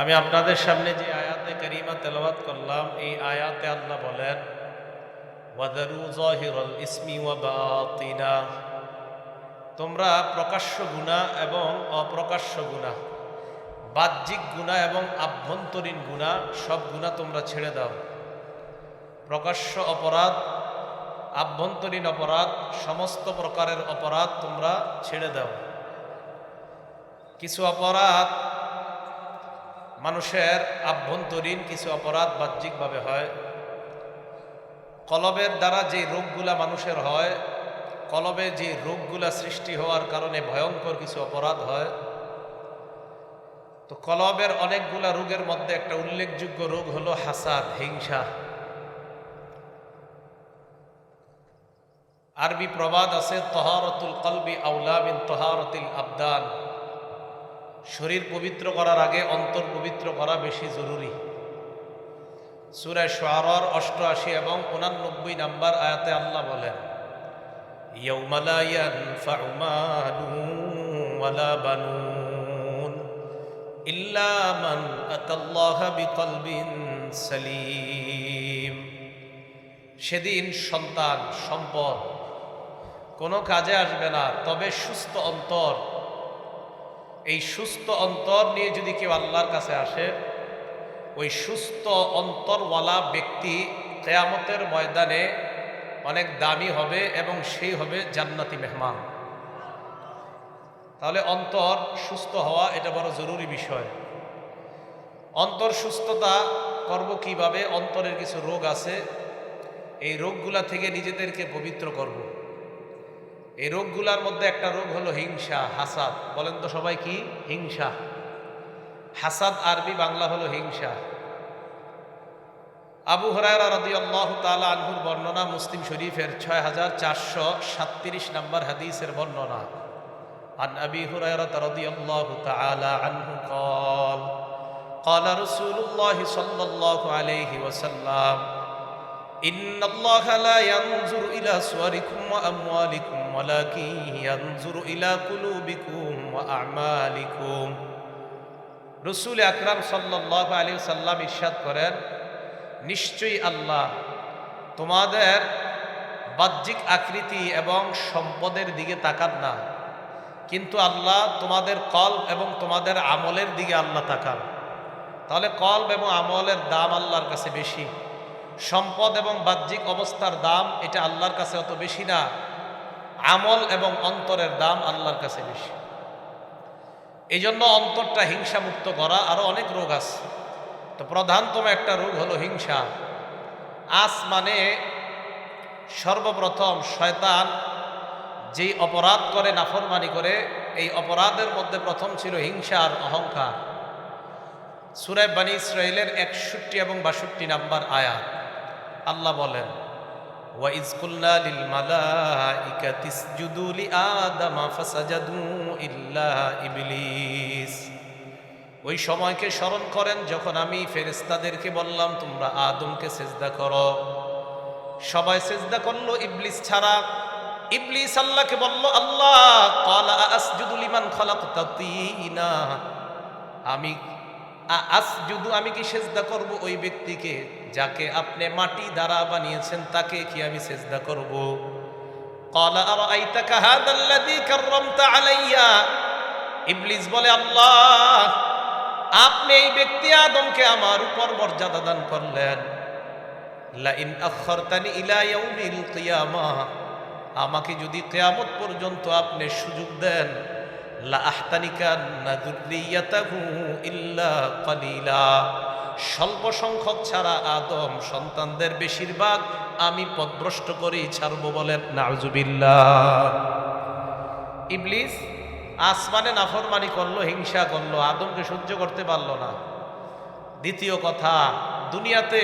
আমি আপনাদের সামনে যে আয়াতে করিমা তেলাওয়াত করলাম, এই আয়াতে আল্লাহ বলেন ওয়াদারু তোমরা প্রকাশ্য গুণা এবং অপ্রকাশ্য গুণা বাহ্যিক গুণা এবং আভ্যন্তরীণ গুণা সব গুণা তোমরা ছেড়ে দাও। প্রকাশ্য অপরাধ, আভ্যন্তরীণ অপরাধ, সমস্ত প্রকারের অপরাধ তোমরা ছেড়ে দাও। কিছু অপরাধ মানুষের আভ্যন্তরীণ কিছু অপরাধ বাহ্যিকভাবে হয়। কলবের দ্বারা যে রোগগুলা মানুষের হয়, কলবে যে রোগগুলা সৃষ্টি হওয়ার কারণে ভয়ঙ্কর কিছু অপরাধ হয়। তো কলবের অনেকগুলা রোগের মধ্যে একটা উল্লেখযোগ্য রোগ হলো হাসাদ, হিংসা। আরবি প্রবাদ আছে, তহারতুল কলবি আউলা বিন তহারতুল আবদান। শরীর পবিত্র করার আগে অন্তর পবিত্র করা বেশি জরুরি। সুরায় সোয়ারর অষ্টআশি এবং উনানব্বই নাম্বার আয়াতে আল্লাহ বলেন সেদিন সন্তান, সম্পদ, কোনো কাজে আসবে না, তবে সুস্থ অন্তর এই সুস্থ অন্তর নিয়ে যদি কেউ আল্লাহর কাছে আসে, ওই সুস্থ অন্তরওয়ালা ব্যক্তি কেয়ামতের ময়দানে অনেক দামি হবে এবং সেই হবে জান্নাতি মেহমান। তাহলে অন্তর সুস্থ হওয়া এটা বড় জরুরি বিষয়। অন্তর সুস্থতা করব কীভাবে? অন্তরের কিছু রোগ আছে। এই রোগগুলা থেকে নিজেদেরকে পবিত্র করব। এই রোগগুলার মধ্যে একটা রোগ হলো হিংসা হাসাদ বলেন তো সবাই কি হিংসা হাসাদ আরবি বাংলা হলো হিংসা আবু হরায়রা রদি আল্লাহ তালা আনহুর বর্ণনা মুসলিম শরীফের ছয় হাজার চারশো সাতত্রিশ নম্বর হাদিসের বর্ণনা عن أبي هريرة رضي الله تعالى عنه قال قال رسول الله صلى الله عليه وسلم إن الله لا ينظر إلى صوركم وأموالكم ولكن ينظر إلى قلوبكم وأعمالكم রসুল আকরাম সাল্লাহ আলী সাল্লাম ইরশাদ করেন নিশ্চয়ই আল্লাহ তোমাদের বাহ্যিক আকৃতি এবং সম্পদের দিকে তাকান না কিন্তু আল্লাহ তোমাদের কল্প এবং তোমাদের আমলের দিকে আল্লাহ তাকান তাহলে কল্প এবং আমলের দাম আল্লাহর কাছে বেশি সম্পদ এবং বাহ্যিক অবস্থার দাম এটা আল্লাহর কাছে অত বেশি না। আমল এবং অন্তরের দাম আল্লাহর কাছে বেশি। এই জন্য অন্তরটা হিংসা মুক্ত করা আরও অনেক রোগ আছে। তো প্রধানতম একটা রোগ হলো হিংসা। আস মানে সর্বপ্রথম শয়তান যেই অপরাধ করে, নাফরমানি করে, এই অপরাধের মধ্যে প্রথম ছিল হিংসা আর অহংকার। সুরায় বানী ইসরায়েলের একষট্টি এবং বাষট্টি নাম্বার আয়াত। আল্লাহ বলেন ওই সময়কে স্মরণ করেন, যখন আমি ফেরেস্তাদেরকে বললাম, তোমরা আদমকে সেজদা করো। সবাই সেজদা করল, ইবলিস ছাড়া। ইবলিস আল্লাহকে বলল, আল্লাহ আমি আসজুদু আমি কি সেজদা করব ওই ব্যক্তিকে যাকে আপনি মাটি দ্বারা বানিয়েছেন, তাকে কি আমি সেজদা করব? ক্বালা, আরাআইতাকা হাদাল্লাযী কাররামতা আলাইয়া। ইবলিস বলে, আল্লাহ, আপনি এই ব্যক্তি আদমকে আমার উপর মর্যাদা দান করলেন। লাইন আখরতানি ইলা ইয়াউমিল কিয়ামা। আমাকে যদি কেয়ামত পর্যন্ত আপনি সুযোগ দেন স্বল্প সংখ্যক ছাড়া আদম সন্তানদের বেশিরভাগ আমি পদভ্রষ্ট করেই ছাড়ব বলেন নাউজুবিল্লাহ। ইবলিস আসমানে নাফরমানি করল, হিংসা করল, আদমকে সহ্য করতে পারল না। দ্বিতীয় কথা, দুনিয়াতে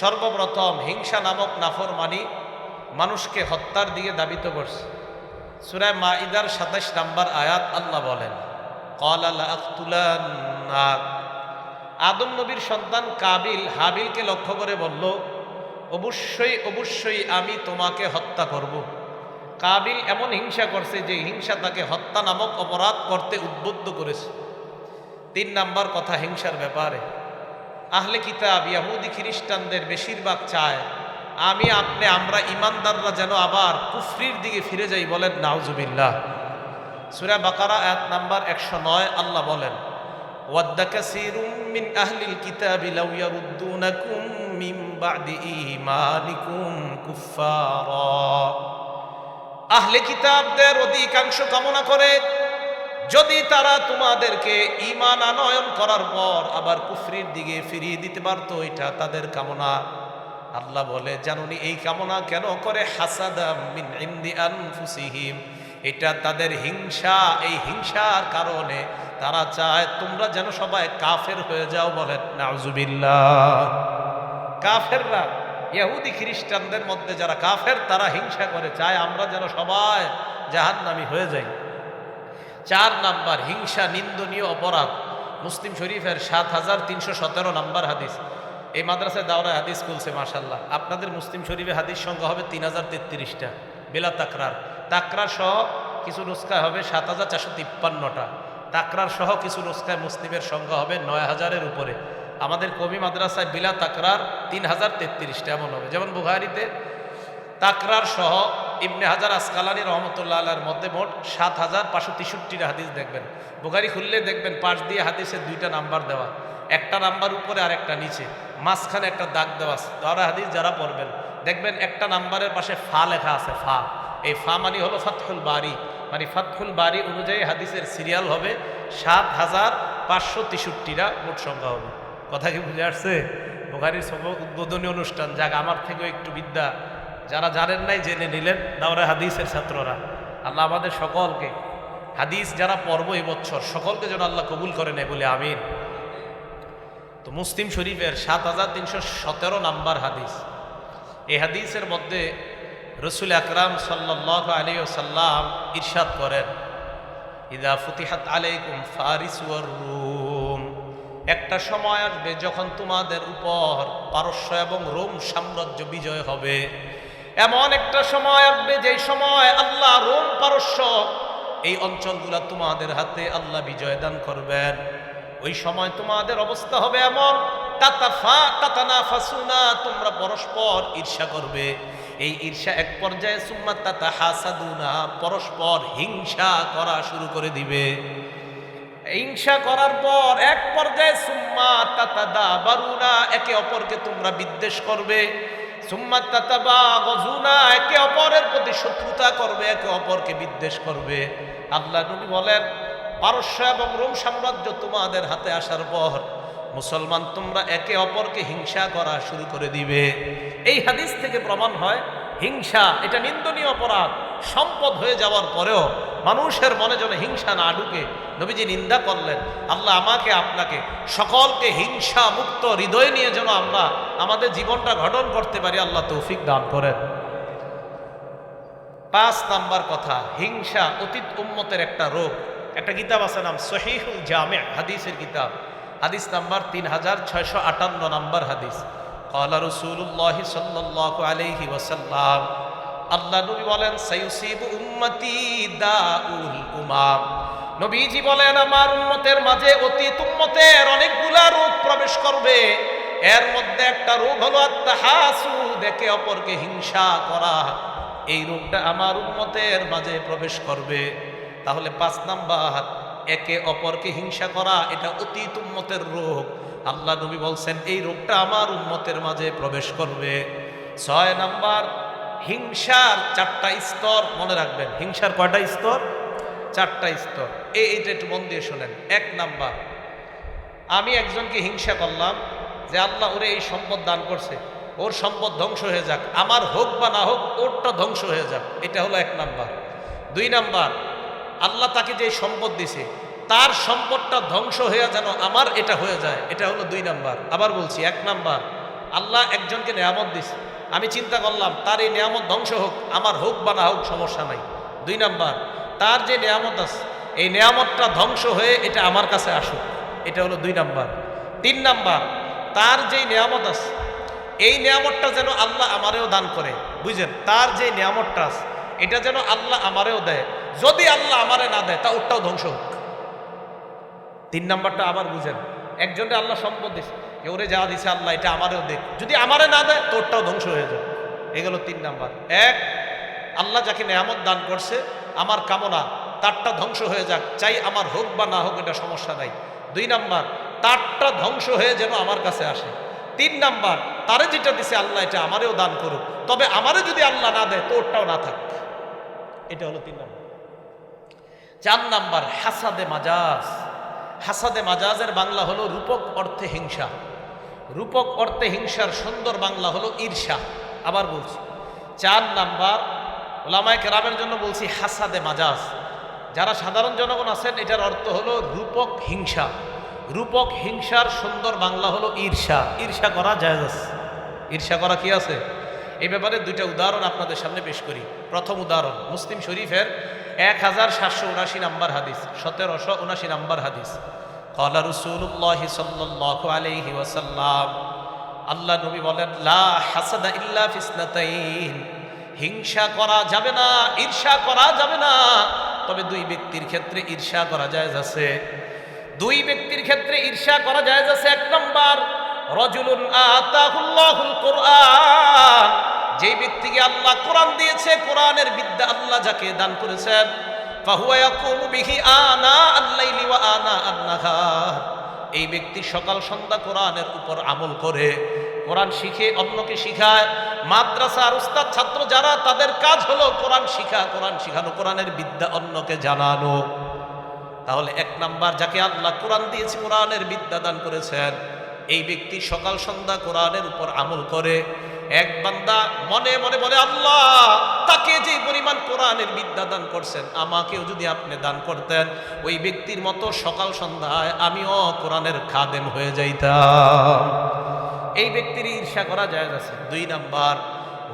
সর্বপ্রথম হিংসা নামক নাফরমানি মানুষকে হত্যার দিকে দাবিত করছে। সুরায় মা ইদার সাতাশ নাম্বার আয়াত আল্লাহ বলেন আদম নবীর সন্তান কাবিল হাবিলকে লক্ষ্য করে বলল, অবশ্যই অবশ্যই আমি তোমাকে হত্যা করব। কাবিল এমন হিংসা করছে যে হিংসা তাকে হত্যা নামক অপরাধ করতে উদ্বুদ্ধ করেছে তিন নাম্বার কথা হিংসার ব্যাপারে, আহলে কিতাব, ইয়াহুদি খ্রিস্টানদের বেশিরভাগ চায় আমি আপনি, আমরা ইমানদাররা যেন আবার কুফরির দিকে ফিরে যাই বলেন, নাউজুবিল্লাহ। সুরা বাকারা এক নাম্বার একশো নয়, আল্লাহ বলেন, ওয়াদ্দা কিতাবি আহলে কিতাবদের অধিকাংশ কামনা করে, যদি তারা তোমাদেরকে ইমান আনয়ন করার পর আবার কুফরির দিকে ফিরিয়ে দিতে পারতো, এটা তাদের কামনা। আল্লাহ বলে জানুনি এই কামনা কেন করে? মিন এটা তাদের হিংসা। এই হিংসার কারণে তারা চায়, তোমরা যেন সবাই কাফের হয়ে যাও, বলেন। নাউজুবিল্লাহ। কাফেররা, ইহুদি খ্রিস্টানদের মধ্যে যারা কাফের, তারা হিংসা করে, চায় আমরা যেন সবাই জাহান্নামী হয়ে যাই। চার নাম্বার, হিংসা নিন্দনীয় অপরাধ। মুসলিম শরীফের সাত হাজার তিনশো সতেরো নাম্বার হাদিস। এই মাদ্রাসায় দাওরা হাদিস খুলছে মাসাল্লাহ আপনাদের মুসলিম শরীফে হাদিস সংখ্যা হবে তিন হাজার তেত্রিশটা। বেলা তাকরার। তাকরার সহ কিছু নুস্কায় হবে সাত হাজার চারশো তিপ্পান্নটা। তাকরার সহ কিছু নুস্কায় মুসলিমের সংখ্যা হবে নয় হাজারের উপরে। আমাদের কবি মাদ্রাসায় বিলা তাকরার তিন হাজার তেত্রিশটা এমন হবে। যেমন বুহারিতে তাকরার সহ ইবনে হাজার আসকালানি রহমতুল্লাহ আল্লাহর মধ্যে মোট সাত হাজার পাঁচশো তেষট্টিটা হাদিস দেখবেন। বুখারি খুললে দেখবেন পাশ দিয়ে হাদিসের দুইটা নাম্বার দেওয়া। একটা নাম্বার উপরে আর একটা নিচে। মাঝখানে একটা দাগ দেওয়া আছে। দাওরা হাদিস যারা পড়বেন, দেখবেন একটা নাম্বারের পাশে ফা লেখা আছে, ফা। এই ফা মানে হলো ফাতহুল বাড়ি মানে ফাতহুল বাড়ি অনুযায়ী হাদিসের সিরিয়াল হবে, সাত হাজার পাঁচশো তেষট্টিটা মোট সংখ্যা হবে। কথা কি বুঝে আসছে? বুখারির উদ্বোধনী অনুষ্ঠান, যাক, আমার থেকেও একটু বিদ্যা। যারা জানেন নাই, জেনে নিলেন দাওরা হাদিসের ছাত্ররা। আল্লাহ আমাদের সকলকে হাদিস যারা পর্ব এবছর সকলকে যেন আল্লাহ কবুল করে নেয়, বলে আমিন। তো মুসলিম শরীফের সাত হাজার তিনশো সতেরো নাম্বার হাদিস। এই হাদিসের মধ্যে রসুল আকরাম সাল্লাহ আলী সাল্লাম ইরশাদ করেন, ইদা ফুতিহাত আলাইকুম ফারিস রুম। একটা সময় আসবে যখন তোমাদের উপর পারস্য এবং রোম সাম্রাজ্য বিজয় হবে। এমন একটা সময় আসবে যেই সময় আল্লাহ রোম পারস্য এই অঞ্চলগুলা তোমাদের হাতে আল্লাহ বিজয় দান করবেন। ওই সময় তোমাদের অবস্থা হবে এমন তোমরা পরস্পর ঈর্ষা করবে। এই ঈর্ষা এক পর্যায়ে সুম্মা তাতা হাসাদুনা পরস্পর হিংসা করা শুরু করে দিবে। হিংসা করার পর এক পর্যায়ে সুম্মা তাতাদা বারুনা একে অপরকে তোমরা বিদ্বেষ করবে। সুম্মা তাতাবা গজুনা একে অপরের প্রতি শত্রুতা করবে, একে অপরকে বিদ্বেষ করবে। আল্লাহ নবী বলেন পারস্য এবং রোম সাম্রাজ্য তোমাদের হাতে আসার পর মুসলমান তোমরা একে অপরকে হিংসা করা শুরু করে দিবে। এই হাদিস থেকে প্রমাণ হয়, হিংসা এটা নিন্দনীয় অপরাধ, সম্পদ হয়ে যাওয়ার পরেও মানুষের মনে যেন হিংসা না ঢুকে। নবীজি নিন্দা করলেন, আল্লাহ আমাকে, আপনাকে, সকলকে হিংসা মুক্ত হৃদয় নিয়ে যেন আমরা আমাদের জীবনটা গঠন করতে পারি, আল্লাহ তৌফিক দান করেন। পাঁচ নাম্বার কথা, হিংসা অতীত উম্মতের একটা রোগ। একটা কিতাব আছে নাম সহিহুল জামে হাদিসের কিতাব। হাদিস নাম্বার তিন হাজার ছয়শো আটান্ন নাম্বার হাদিস। কলা রসুল্লাহ সাল্লাহ আলহি ওসাল্লাম আল্লাহ নবী বলেন সাইসিব উম্মতি দাউল উমাম। নবীজি বলেন, আমার উম্মতের মাঝে অতীত উম্মতের অনেকগুলা রোগ প্রবেশ করবে। এর মধ্যে একটা রোগ হলো আত্মাহাসু দেখে অপরকে হিংসা করা। এই রোগটা আমার উম্মতের মাঝে প্রবেশ করবে। তাহলে পাঁচ নাম্বার, একে অপরকে হিংসা করা, এটা অতীত উম্মতের রোগ। আল্লাহ নবী বলছেন, এই রোগটা আমার উম্মতের মাঝে প্রবেশ করবে। ছয় নাম্বার, হিংসার চারটা স্তর, মনে রাখবেন, হিংসার কয়টা স্তর? চারটা স্তর। এই এইটা একটু মন দিয়ে শোনেন। এক নাম্বার, আমি একজনকে হিংসা করলাম যে আল্লাহ ওরে এই সম্পদ দান করছে, ওর সম্পদ ধ্বংস হয়ে যাক, আমার হোক বা না হোক, ওরটা ধ্বংস হয়ে যাক। এটা হলো এক নাম্বার। দুই নাম্বার আল্লাহ তাকে যে সম্পদ দিছে, তার সম্পদটা ধ্বংস হয়ে যেন আমার এটা হয়ে যায়, এটা হলো দুই নাম্বার। আবার বলছি, এক নাম্বার, আল্লাহ একজনকে নিয়ামত দিছে। আমি চিন্তা করলাম, তার এই নিয়ামত ধ্বংস হোক, আমার হোক বা না হোক সমস্যা নাই। দুই নাম্বার, তার যে নিয়ামত আছে, এই নিয়ামতটা ধ্বংস হয়ে এটা আমার কাছে আসুক, এটা হলো দুই নাম্বার। তিন নাম্বার, তার যেই নিয়ামত আছে, এই নিয়ামতটা যেন আল্লাহ আমারেও দান করে। বুঝলেন তার যে নিয়ামতটা আছে, এটা যেন আল্লাহ আমারেও দেয়। যদি আল্লাহ আমারে না দেয়, তা ওটাও ধ্বংস হোক। তিন নাম্বারটা আবার বুঝেন। একজনকে আল্লাহ সম্পদ যে ওরে যা দিছে আল্লাহ, এটা আমারেও দেখ যদি আমারে না দেয় তোরটাও ধ্বংস হয়ে যাবে। এগুলো তিন নাম্বার। এক, আল্লাহ যাকে নেয়ামত দান করছে, আমার কামনা তারটা ধ্বংস হয়ে যাক, চাই আমার হোক বা না হোক এটা সমস্যা নাই। দুই নাম্বার, তারটা ধ্বংস হয়ে যেন আমার কাছে আসে। তিন নাম্বার, তারে যেটা দিছে আল্লাহ, এটা আমারেও দান করুক। তবে আমারে যদি আল্লাহ না দেয় তোরটাও না থাক। এটা হলো তিন নাম্বার। চার নাম্বার হাসাদে মাজাজ। হাসাদে মাজাজের বাংলা হলো রূপক অর্থে হিংসা। রূপক অর্থে হিংসার সুন্দর বাংলা হলো ঈর্ষা। আবার বলছি, চার নাম্বার ওলামায় কেরামের জন্য বলছি হাসাদে মাজাজ। যারা সাধারণ জনগণ আছেন, এটার অর্থ হলো রূপক হিংসা। রূপক হিংসার সুন্দর বাংলা হলো ঈর্ষা। ঈর্ষা করা যায় ঈর্ষা করা কি আছে? এই ব্যাপারে দুইটা উদাহরণ আপনাদের সামনে পেশ করি। প্রথম উদাহরণ, মুসলিম শরীফের এক হাজার সাতশো উনাশি নাম্বার হাদিস, সতেরোশো উনাশি নাম্বার হাদিস। কলা রসুল্লাহ সাল্লাহ আলহি ওয়াসাল্লাম, আল্লাহ নবী বলেন, লা ইল্লা ফিসনাতাইন, হিংসা করা যাবে না, ঈর্ষা করা যাবে না। তবে দুই ব্যক্তির ক্ষেত্রে ঈর্ষা করা যায় আছে। দুই ব্যক্তির ক্ষেত্রে ঈর্ষা করা যায় আছে। এক নম্বর, রজুলুন আতাহুল্লাহুল কোরআন যে ব্যক্তিকে আল্লাহ কোরআন দিয়েছে, কোরআনের বিদ্যা আল্লাহ যাকে দান করেছেন এই ব্যক্তি সকাল সন্ধ্যা কোরআনের উপর আমল করে, কোরআন শিখে, অন্যকে শিখায় মাদ্রাসার উস্তাদ, ছাত্র যারা, তাদের কাজ হলো কোরআন শিখা, কোরআন শিখানো, কোরআনের বিদ্যা অন্যকে জানানো। তাহলে এক নাম্বার, যাকে আল্লাহ কোরআন দিয়েছে, কোরআনের বিদ্যা দান করেছেন এই ব্যক্তি সকাল সন্ধ্যা কোরআনের উপর আমল করে। এক বান্দা মনে মনে বলে, আল্লাহ, তাকে যে পরিমাণ কোরআনের বিদ্যা দান করছেন, আমাকেও যদি আপনি দান করতেন, ওই ব্যক্তির মতো সকাল সন্ধ্যায় আমিও কোরআনের খাদেম হয়ে যাইতাম। এই ব্যক্তির ঈর্ষা করা যায় আছে। দুই নাম্বার,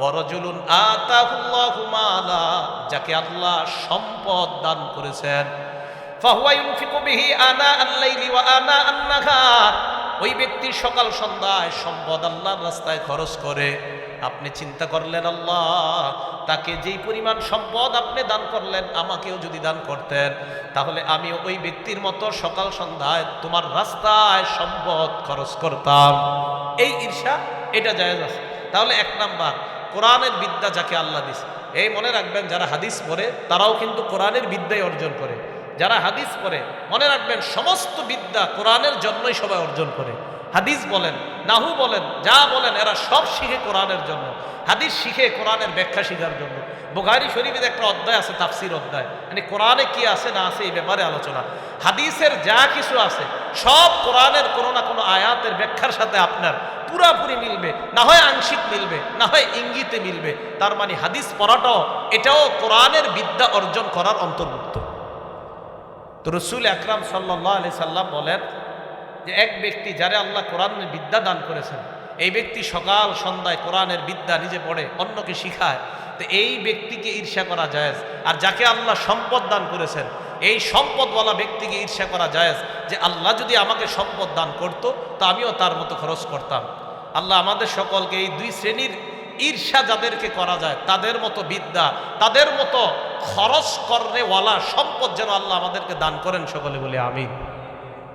ওয়ারজুলুন আতাহুল্লাহু যাকে আল্লাহ সম্পদ দান করেছেন। ফাহুয়া ইউনফিকু বিহি আনা আল-লাইলি ওয়া আনা আন-নাহার ওই ব্যক্তি সকাল সন্ধ্যায় সম্পদ আল্লাহর রাস্তায় খরচ করে। আপনি চিন্তা করলেন, আল্লাহ, তাকে যেই পরিমাণ সম্পদ আপনি দান করলেন, আমাকেও যদি দান করতেন, তাহলে আমি ওই ব্যক্তির মতো সকাল সন্ধ্যায় তোমার রাস্তায় সম্পদ খরচ করতাম। এই ঈর্ষা, এটা জায়েজ আছে। তাহলে এক নাম্বার, কোরআনের বিদ্যা যাকে আল্লাহ দিস এই মনে রাখবেন, যারা হাদিস পড়ে, তারাও কিন্তু কোরআনের বিদ্যাই অর্জন করে। যারা হাদিস পড়ে, মনে রাখবেন সমস্ত বিদ্যা কোরআনের জন্যই সবাই অর্জন করে। হাদিস বলেন, নাহু বলেন, যা বলেন, এরা সব শিখে কোরআনের জন্য। হাদিস শিখে কোরআনের ব্যাখ্যা শিখার জন্য। বুখারি শরীফের একটা অধ্যায় আছে, তাফসির অধ্যায় মানে কোরআনে কি আছে, না আছে, এই ব্যাপারে আলোচনা। হাদিসের যা কিছু আছে, সব কোরআনের কোনো না কোনো আয়াতের ব্যাখ্যার সাথে আপনার পুরাপুরি মিলবে। না হয় আংশিক মিলবে, না হয় ইঙ্গিতে মিলবে। তার মানে হাদিস পড়াটাও, এটাও কোরআনের বিদ্যা অর্জন করার অন্তর্ভুক্ত। তো রসুল আকরাম সাল্লাহ আলি সাল্লাম বলেন যে এক ব্যক্তি যারে আল্লাহ কোরআনের বিদ্যা দান করেছেন, এই ব্যক্তি সকাল সন্ধ্যায় কোরআনের বিদ্যা নিজে পড়ে, অন্যকে শিখায়, তো এই ব্যক্তিকে ঈর্ষা করা যায় আর যাকে আল্লাহ সম্পদ দান করেছেন, এই সম্পদওয়ালা ব্যক্তিকে ঈর্ষা করা যায় যে আল্লাহ যদি আমাকে সম্পদ দান করতো, তা আমিও তার মতো খরচ করতাম। আল্লাহ আমাদের সকলকে এই দুই শ্রেণির ঈর্ষা যাদেরকে করা যায়, তাদের মতো বিদ্যা, তাদের মতো খরচ করেওয়ালা সম্পদ যেন আল্লাহ আমাদেরকে দান করেন, সকলে বলে আমিন।